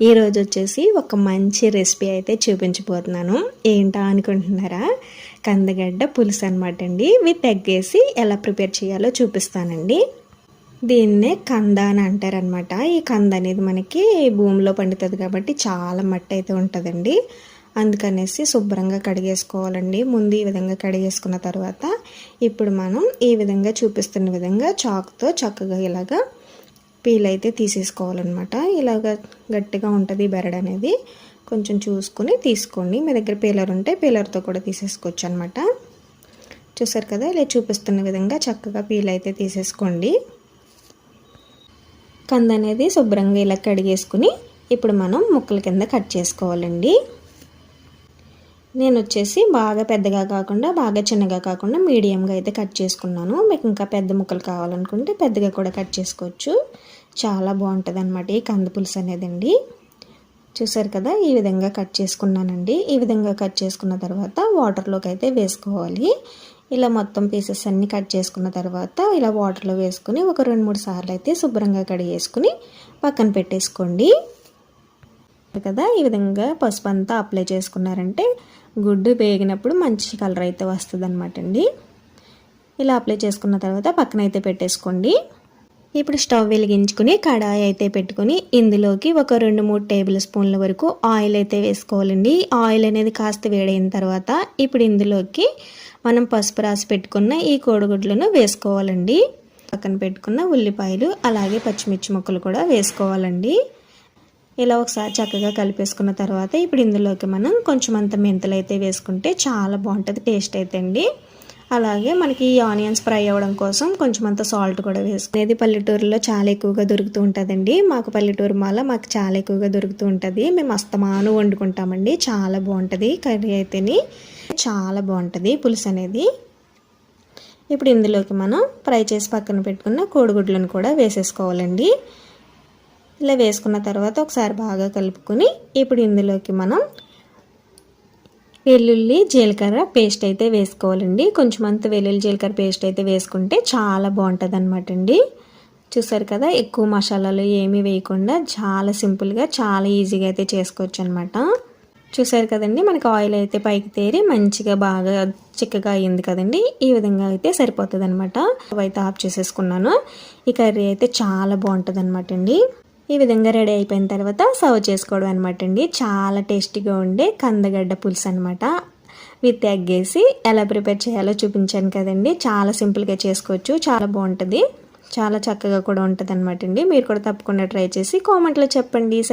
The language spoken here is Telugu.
ఈరోజు వచ్చేసి ఒక మంచి రెసిపీ అయితే చూపించబోతున్నాను. ఏంటా అనుకుంటున్నారా? కందగడ్డ పులుసు అనమాట అండి. విత్ ఎగ్ వేసి ఎలా ప్రిపేర్ చేయాలో చూపిస్తానండి. దీన్నే కంద అని అంటారనమాట ఈ కంద అనేది మనకి భూమిలో పండుతుంది కాబట్టి చాలా మట్టి అయితే ఉంటుందండి. అందుకనేసి శుభ్రంగా కడిగేసుకోవాలండి. ముందు ఈ విధంగా కడిగేసుకున్న తర్వాత ఇప్పుడు మనం ఈ విధంగా చూపిస్తున్న విధంగా చాక్తో చక్కగా ఇలాగా పీల్ అయితే తీసేసుకోవాలన్నమాట. ఇలాగ గట్టిగా ఉంటుంది బెరడ్ అనేది. కొంచెం చూసుకుని తీసుకోండి. మీ దగ్గర పీలర్ ఉంటే పీలర్తో కూడా తీసేసుకోవచ్చు అనమాట చూసారు కదా ఇలా చూపిస్తున్న విధంగా చక్కగా పీల్ అయితే తీసేసుకోండి. కంద అనేది శుభ్రంగా ఇలా కడిగేసుకుని ఇప్పుడు మనం ముక్కల కింద కట్ చేసుకోవాలండి. నేను వచ్చేసి బాగా పెద్దగా కాకుండా బాగా చిన్నగా కాకుండా మీడియంగా అయితే కట్ చేసుకున్నాను. మీకు ఇంకా పెద్ద ముక్కలు కావాలనుకుంటే పెద్దగా కూడా కట్ చేసుకోవచ్చు. చాలా బాగుంటుంది అనమాట ఈ కంద పులుసు అండి చూసారు కదా ఈ విధంగా కట్ చేసుకున్నానండి. ఈ విధంగా కట్ చేసుకున్న తర్వాత వాటర్లోకి అయితే వేసుకోవాలి. ఇలా మొత్తం పీసెస్ అన్నీ కట్ చేసుకున్న తర్వాత ఇలా వాటర్లో వేసుకుని ఒక రెండు మూడు సార్లు అయితే శుభ్రంగా కడిగేసుకుని పక్కన పెట్టేసుకోండి. కదా ఈ విధంగా పసుపు అంతా అప్లై చేసుకున్నారంటే గుడ్డు వేగినప్పుడు మంచి కలర్ అయితే వస్తుంది అనమాట అండి. ఇలా అప్లై చేసుకున్న తర్వాత పక్కన అయితే పెట్టేసుకోండి. ఇప్పుడు స్టవ్ వెలిగించుకుని కడాయి అయితే పెట్టుకుని ఇందులోకి ఒక రెండు మూడు టేబుల్ స్పూన్ల వరకు ఆయిల్ అయితే వేసుకోవాలండి. ఆయిల్ అనేది కాస్త వేడైన తర్వాత ఇప్పుడు ఇందులోకి మనం పసుపు రాసి పెట్టుకున్న ఈ కోడిగుడ్లను వేసుకోవాలండి. పక్కన పెట్టుకున్న ఉల్లిపాయలు అలాగే పచ్చిమిర్చి ముక్కలు కూడా వేసుకోవాలండి. ఇలా ఒకసారి చక్కగా కలిపేసుకున్న తర్వాత ఇప్పుడు ఇందులోకి మనం కొంచెం అంత మెంతులు అయితే వేసుకుంటే చాలా బాగుంటుంది టేస్ట్ అయితే అండి. అలాగే మనకి ఈ ఆనియన్స్ ఫ్రై అవ్వడం కోసం కొంచెం అంత సాల్ట్ కూడా వేసుకునేది పల్లెటూరులో చాలా ఎక్కువగా దొరుకుతూ ఉంటుందండి. మాకు పల్లెటూరు మాల మాకు చాలా ఎక్కువగా దొరుకుతూ ఉంటుంది. మేము అస్తమాను వండుకుంటామండి. చాలా బాగుంటుంది కర్రీ అయితేని. చాలా బాగుంటుంది పులుసు అనేది. ఇప్పుడు ఇందులోకి మనం ఫ్రై చేసి పక్కన పెట్టుకున్న కోడిగుడ్లను కూడా వేసేసుకోవాలండి. ఇలా వేసుకున్న తర్వాత ఒకసారి బాగా కలుపుకొని ఇప్పుడు ఇందులోకి మనం వెల్లుల్లి జీలకర్ర పేస్ట్ అయితే వేసుకోవాలండి. కొంచెం అంత వెల్లుల్లి జీలకర్ర పేస్ట్ అయితే వేసుకుంటే చాలా బాగుంటుంది అనమాట అండి. చూసారు కదా ఎక్కువ మసాలాలు ఏమీ వేయకుండా చాలా సింపుల్గా చాలా ఈజీగా అయితే చేసుకోవచ్చు అనమాట చూసారు కదండి మనకి ఆయిల్ అయితే పైకి తేరి మంచిగా బాగా చిక్కగా అయ్యింది కదండి. ఈ విధంగా అయితే సరిపోతుంది అనమాట అయితే ఆఫ్ చేసేసుకున్నాను. ఈ కర్రీ అయితే చాలా బాగుంటుంది అనమాట అండి. ఈ విధంగా రెడీ అయిపోయిన తర్వాత సర్వ్ చేసుకోవడం అనమాట అండి. చాలా టేస్టీగా ఉండే కందగడ్డ పులుసు అనమాట విత్ ఎగ్ వేసి ఎలా ప్రిపేర్ చేయాలో చూపించాను కదండి. చాలా సింపుల్గా చేసుకోవచ్చు. చాలా బాగుంటుంది. చాలా చక్కగా కూడా ఉంటుంది అనమాట అండి. మీరు కూడా తప్పకుండా ట్రై చేసి కామెంట్లో చెప్పండి.